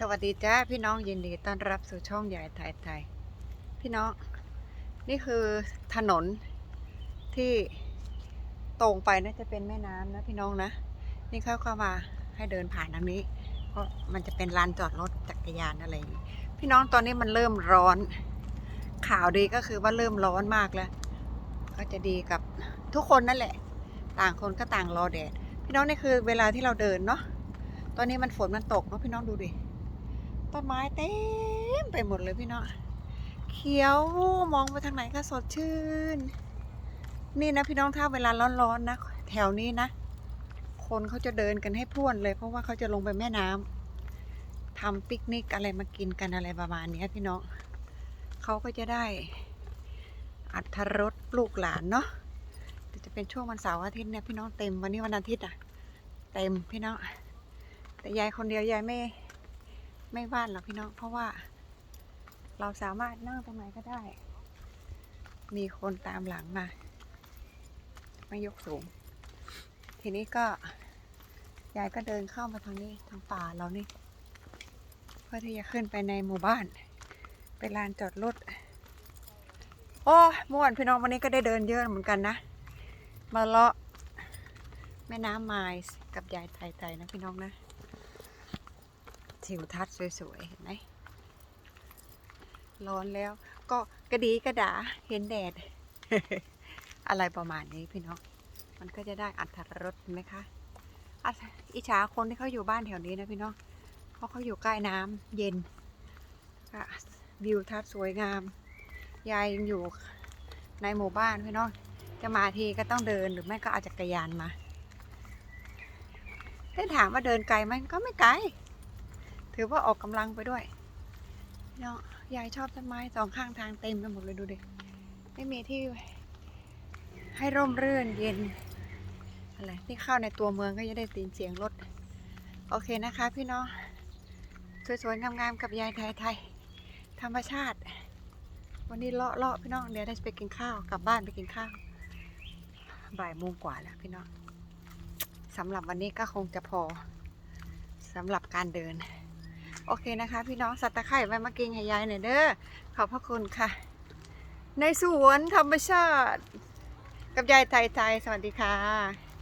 สวัสดีจ้าพี่น้องยินดีต้อนรับสู่ช่องใหญ่ไทยไทยพี่น้อง นี่คือถนนที่ตรงไปน่าจะเป็นแม่น้ำนะพี่น้องนะ นี่เขาเข้ามาให้เดินผ่านทางนี้ เพราะมันจะเป็นลานจอดรถจักรยานอะไรอย่างนี้พี่น้องตอนนี้มันเริ่มร้อน ข่าวดีก็คือว่าเริ่มร้อนมากแล้ว ก็จะดีกับทุกคนนั่นแหละ ต่างคนก็ต่างรอแดดพี่น้องนี่คือเวลาที่เราเดินเนาะตอนนี้มันฝนมันตกเนาะพี่น้องดูดิ ต้นไม้เต็มไปหมดเลยพี่เน้องเขียวมองไปทางไหนก็สดชื่น นี่นะพี่น้องถ้าเวลาร้อนๆนะแถวนี้นะ คนเขาจะเดินกันให้พรวนเลย เพราะว่าเขาจะลงไปแม่น้ำทำปิกนิกอะไรมากินกันอะไรประมาณนี้พี่น้องเขาก็จะได้อัธรสลูกหลานเนาะแต่จะเป็นช่วงวันเสาร์อาทิตย์เนี่ยพี่น้องเต็มวันนี้วันอาทิตย์อะเต็มพี่น้องแต่ยายคนเดียวยายไม่ ไม่ว่านหรอกพี่น้อง เพราะว่าเราสามารถนั่งตรงไหนก็ได้ มีคนตามหลังมา ไม่ยกสูง ทีนี้ก็ ยายก็เดินเข้ามาทางนี้ทางป่าเรานี่ เพื่อที่จะขึ้นไปในหมู่บ้าน ไปลานจอดรถ โอ้ม่วนพี่น้องวันนี้ก็ได้เดินเยอะเหมือนกันนะ มาเลาะแม่น้ำไมล์กับยายไทยๆนะพี่น้องนะ ทิวทัศน์สวยๆ เห็นไหม ร้อนแล้ว ก็กระดีกระดาเห็นแดด อะไรประมาณนี้พี่น้อง มันก็จะได้อัตรสไหมคะ อิจฉาคนที่เขาอยู่บ้านแถวนี้นะพี่น้องเพราะเขาอยู่ใกล้น้ำเย็นวิวทัศน์สวยงาม ยายยังอยู่ในหมู่บ้านพี่น้อง จะมาทีก็ต้องเดินหรือไม่ก็เอาจักรยานมาถ้าถามว่าเดินไกลไหมก็ไม่ไกล ถือว่าออกกำลังไปด้วยเนาะยายชอบต้นไม้สองข้างทางเต็มไปหมดเลยดูดิไม่มีที่ให้ร่มรื่นเย็นอะไรที่เข้าในตัวเมืองก็จะได้ตีนเสียงรถ โอเคนะคะพี่น้อง สวยๆงามๆกับยายไทยไทยๆธรรมชาติ วันนี้เลาะเลาะพี่น้องเดี๋ยวได้ไปกินข้าวกลับบ้านไปกินข้าวบ่ายโมงกว่าแล้วพี่น้องสำหรับวันนี้ก็คงจะพอสำหรับการเดิน โอเคนะคะ พี่น้องสัตว์ตะไคร่ไว้มากินให้ยายหน่อยเด้อขอบพระคุณค่ะ ในสวนธรรมชาติ กับยายไทยไทยสวัสดีค่ะ